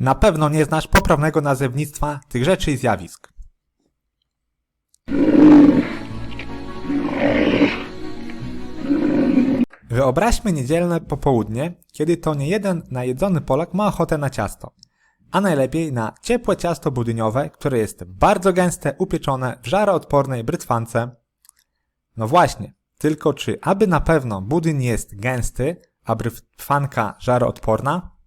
Na pewno nie znasz poprawnego nazewnictwa tych rzeczy i zjawisk. Wyobraźmy niedzielne popołudnie, kiedy to niejeden najedzony Polak ma ochotę na ciasto. A najlepiej na ciepłe ciasto budyniowe, które jest bardzo gęste, upieczone w żaroodpornej brytwance. No właśnie, tylko czy aby na pewno budyń jest gęsty, a brytwanka żaroodporna?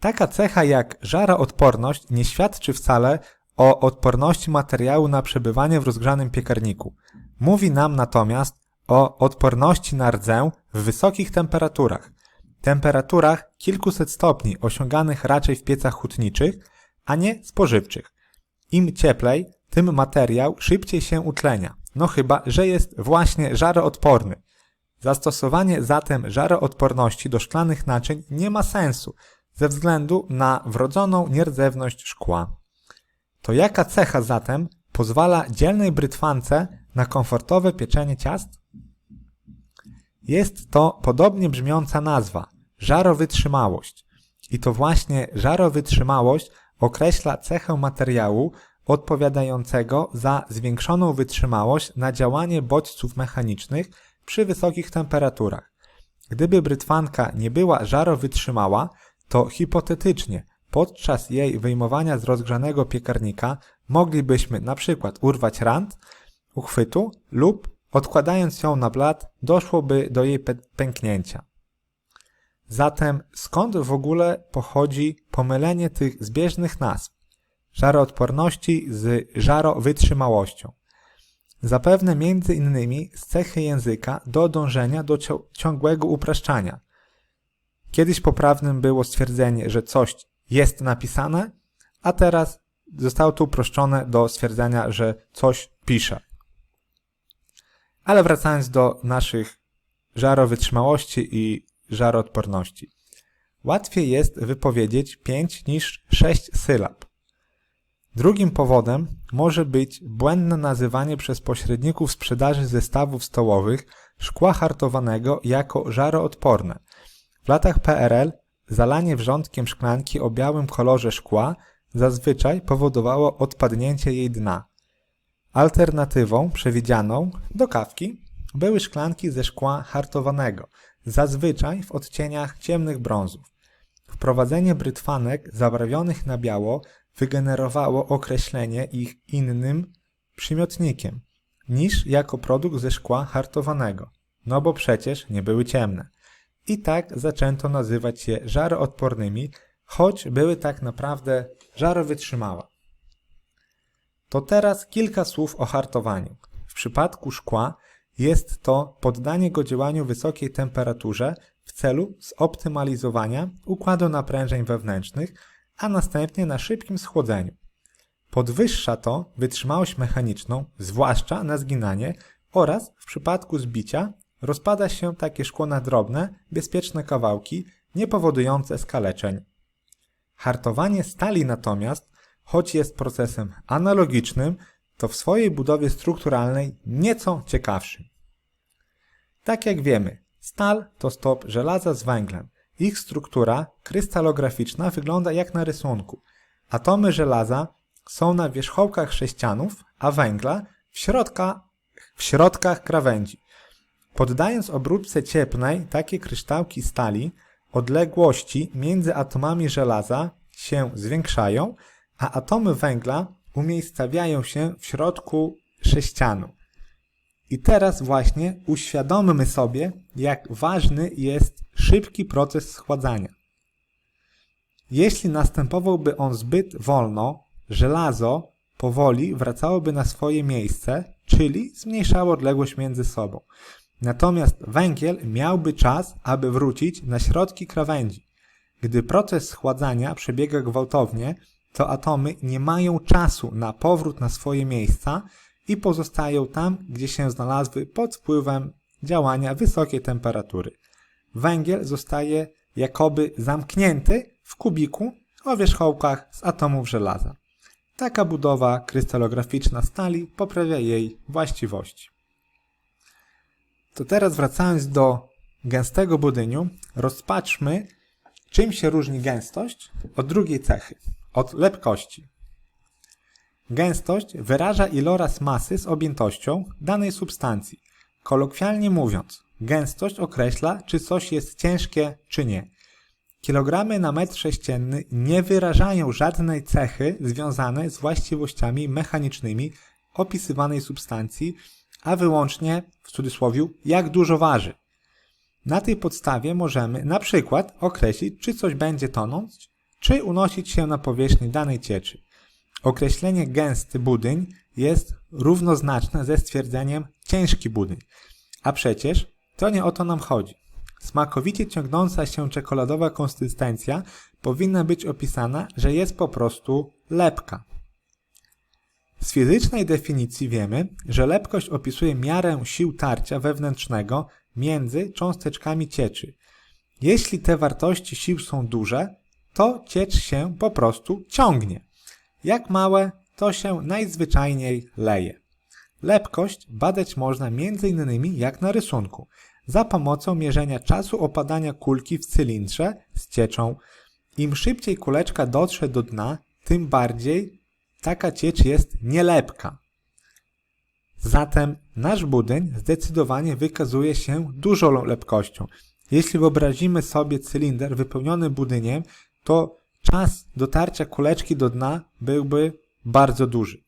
Taka cecha jak żaroodporność nie świadczy wcale o odporności materiału na przebywanie w rozgrzanym piekarniku. Mówi nam natomiast o odporności na rdzę w wysokich temperaturach. Temperaturach kilkuset stopni osiąganych raczej w piecach hutniczych, a nie spożywczych. Im cieplej, tym materiał szybciej się utlenia. No chyba, że jest właśnie żaroodporny. Zastosowanie zatem żaroodporności do szklanych naczyń nie ma sensu ze względu na wrodzoną nierdzewność szkła. To jaka cecha zatem pozwala dzielnej brytwance na komfortowe pieczenie ciast? Jest to podobnie brzmiąca nazwa żarowytrzymałość. I to właśnie żarowytrzymałość określa cechę materiału odpowiadającego za zwiększoną wytrzymałość na działanie bodźców mechanicznych przy wysokich temperaturach. Gdyby brytwanka nie była żarowytrzymała, to hipotetycznie podczas jej wyjmowania z rozgrzanego piekarnika moglibyśmy na przykład urwać rant uchwytu lub odkładając ją na blat doszłoby do jej pęknięcia. Zatem skąd w ogóle pochodzi pomylenie tych zbieżnych nazw? Żaroodporności z żarowytrzymałością. Zapewne między innymi z cechy języka do dążenia do ciągłego upraszczania. Kiedyś poprawnym było stwierdzenie, że coś jest napisane, a teraz zostało to uproszczone do stwierdzenia, że coś pisze. Ale wracając do naszych żarowytrzymałości i żaroodporności. Łatwiej jest wypowiedzieć 5 niż 6 sylab. Drugim powodem może być błędne nazywanie przez pośredników sprzedaży zestawów stołowych szkła hartowanego jako żaroodporne. Latach PRL zalanie wrzątkiem szklanki o białym kolorze szkła zazwyczaj powodowało odpadnięcie jej dna. Alternatywą przewidzianą do kawki były szklanki ze szkła hartowanego, zazwyczaj w odcieniach ciemnych brązów. Wprowadzenie brytwanek zabrawionych na biało wygenerowało określenie ich innym przymiotnikiem niż jako produkt ze szkła hartowanego, no bo przecież nie były ciemne. I tak zaczęto nazywać je żaroodpornymi, choć były tak naprawdę żarowytrzymałe. To teraz kilka słów o hartowaniu. W przypadku szkła jest to poddanie go działaniu wysokiej temperaturze w celu zoptymalizowania układu naprężeń wewnętrznych, a następnie na szybkim schłodzeniu. Podwyższa to wytrzymałość mechaniczną, zwłaszcza na zginanie oraz w przypadku zbicia rozpada się takie szkło na drobne, bezpieczne kawałki, nie powodujące skaleczeń. Hartowanie stali natomiast, choć jest procesem analogicznym, to w swojej budowie strukturalnej nieco ciekawszym. Tak jak wiemy, stal to stop żelaza z węglem. Ich struktura krystalograficzna wygląda jak na rysunku. Atomy żelaza są na wierzchołkach sześcianów, a węgla w, środka, w środkach krawędzi. Poddając obróbce cieplnej takie kryształki stali, odległości między atomami żelaza się zwiększają, a atomy węgla umiejscawiają się w środku sześcianu. I teraz właśnie uświadommy sobie, jak ważny jest szybki proces schładzania. Jeśli następowałby on zbyt wolno, żelazo powoli wracałoby na swoje miejsce, czyli zmniejszało odległość między sobą. Natomiast węgiel miałby czas, aby wrócić na środki krawędzi. Gdy proces schładzania przebiega gwałtownie, to atomy nie mają czasu na powrót na swoje miejsca i pozostają tam, gdzie się znalazły pod wpływem działania wysokiej temperatury. Węgiel zostaje jakoby zamknięty w kubiku o wierzchołkach z atomów żelaza. Taka budowa krystalograficzna stali poprawia jej właściwości. To teraz wracając do gęstego budyniu, rozpatrzmy Czym się różni gęstość od drugiej cechy, od lepkości? Gęstość wyraża iloraz masy z objętością danej substancji. Kolokwialnie mówiąc, gęstość określa, czy coś jest ciężkie, czy nie. Kilogramy na metr sześcienny nie wyrażają żadnej cechy związanej z właściwościami mechanicznymi opisywanej substancji, a wyłącznie, w cudzysłowie, jak dużo waży. Na tej podstawie możemy na przykład określić, czy coś będzie tonąć, czy unosić się na powierzchni danej cieczy. Określenie gęsty budyń jest równoznaczne ze stwierdzeniem ciężki budyń. A przecież to nie o to nam chodzi. Smakowicie ciągnąca się czekoladowa konsystencja powinna być opisana, że jest po prostu lepka. Z fizycznej definicji wiemy, że lepkość opisuje miarę sił tarcia wewnętrznego między cząsteczkami cieczy. Jeśli te wartości sił są duże, to ciecz się po prostu ciągnie. Jak małe, to się najzwyczajniej leje. Lepkość badać można m.in. jak na rysunku, za pomocą mierzenia czasu opadania kulki w cylindrze z cieczą. Im szybciej kuleczka dotrze do dna, tym bardziej taka ciecz jest nielepka. Zatem nasz budyń zdecydowanie wykazuje się dużą lepkością. Jeśli wyobrazimy sobie cylinder wypełniony budyniem, to czas dotarcia kuleczki do dna byłby bardzo duży.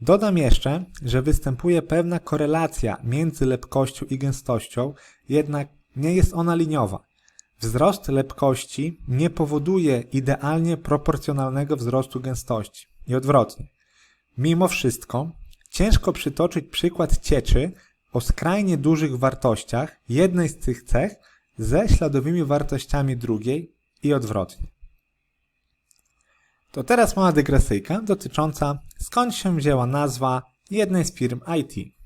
Dodam jeszcze, że występuje pewna korelacja między lepkością i gęstością, jednak nie jest ona liniowa. Wzrost lepkości nie powoduje idealnie proporcjonalnego wzrostu gęstości i odwrotnie. Mimo wszystko, ciężko przytoczyć przykład cieczy o skrajnie dużych wartościach jednej z tych cech ze śladowymi wartościami drugiej i odwrotnie. To teraz mała dygresyjka dotycząca skąd się wzięła nazwa jednej z firm IT.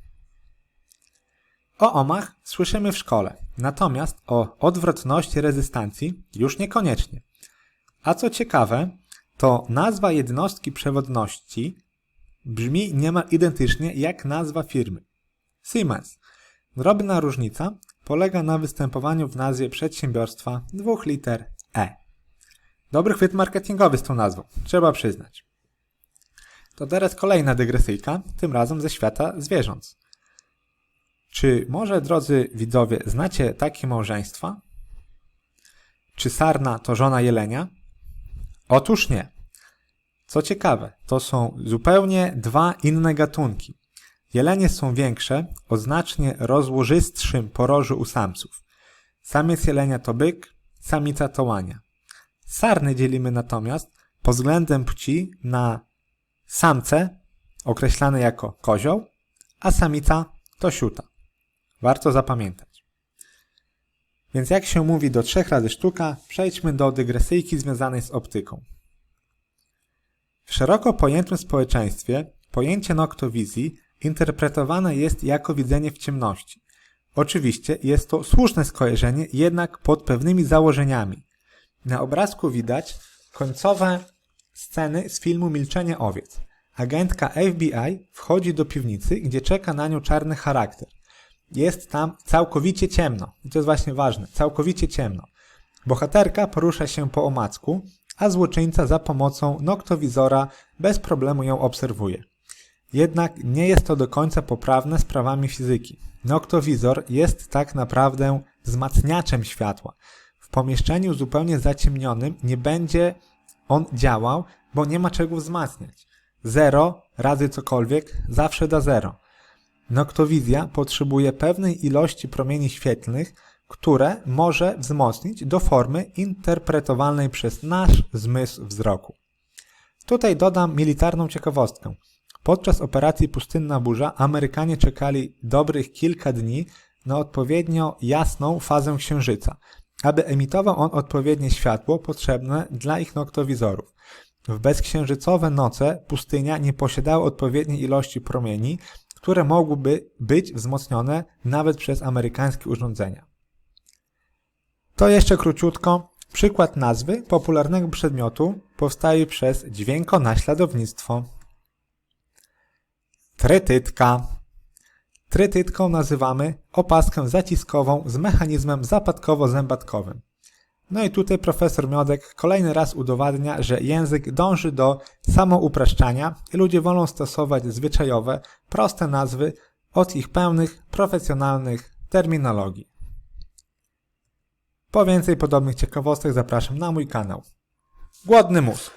O omach słyszymy w szkole, natomiast o odwrotności rezystancji już niekoniecznie. A co ciekawe, to nazwa jednostki przewodności brzmi niemal identycznie jak nazwa firmy. Siemens. Drobna różnica polega na występowaniu w nazwie przedsiębiorstwa dwóch liter E. Dobry chwyt marketingowy z tą nazwą, trzeba przyznać. To teraz kolejna dygresyjka, tym razem ze świata zwierząt. Czy może, drodzy widzowie, znacie takie małżeństwa? Czy sarna to żona jelenia? Otóż nie. Co ciekawe, to są zupełnie dwa inne gatunki. Jelenie są większe, o znacznie rozłożystszym porożu u samców. Samiec jelenia to byk, samica to łania. Sarny dzielimy natomiast pod względem płci na samce, określane jako kozioł, a samica to siuta. Warto zapamiętać. Więc jak się mówi do trzech razy sztuka, przejdźmy do dygresyjki związanej z optyką. W szeroko pojętym społeczeństwie pojęcie noktowizji interpretowane jest jako widzenie w ciemności. Oczywiście jest to słuszne skojarzenie, jednak pod pewnymi założeniami. Na obrazku widać końcowe sceny z filmu Milczenie owiec. Agentka FBI wchodzi do piwnicy, gdzie czeka na nią czarny charakter. Jest tam całkowicie ciemno. I to jest właśnie ważne. Całkowicie ciemno. Bohaterka porusza się po omacku, a złoczyńca za pomocą noktowizora bez problemu ją obserwuje. Jednak nie jest to do końca poprawne z prawami fizyki. Noktowizor jest tak naprawdę wzmacniaczem światła. W pomieszczeniu zupełnie zaciemnionym nie będzie on działał, bo nie ma czego wzmacniać. Zero razy cokolwiek zawsze da zero. Noktowizja potrzebuje pewnej ilości promieni świetlnych, które może wzmocnić do formy interpretowalnej przez nasz zmysł wzroku. Tutaj dodam militarną ciekawostkę. Podczas operacji Pustynna Burza Amerykanie czekali dobrych kilka dni na odpowiednio jasną fazę księżyca, aby emitował on odpowiednie światło potrzebne dla ich noktowizorów. W bezksiężycowe noce pustynia nie posiadała odpowiedniej ilości promieni, które mogłyby być wzmocnione nawet przez amerykańskie urządzenia. To jeszcze króciutko przykład nazwy popularnego przedmiotu powstaje przez dźwiękonaśladownictwo. Trytytka. Trytytką nazywamy opaskę zaciskową z mechanizmem zapadkowo-zębatkowym. No i tutaj profesor Miodek kolejny raz udowadnia, że język dąży do samoupraszczania i ludzie wolą stosować zwyczajowe, proste nazwy od ich pełnych, profesjonalnych terminologii. Po więcej podobnych ciekawostek zapraszam na mój kanał. Głodny mózg.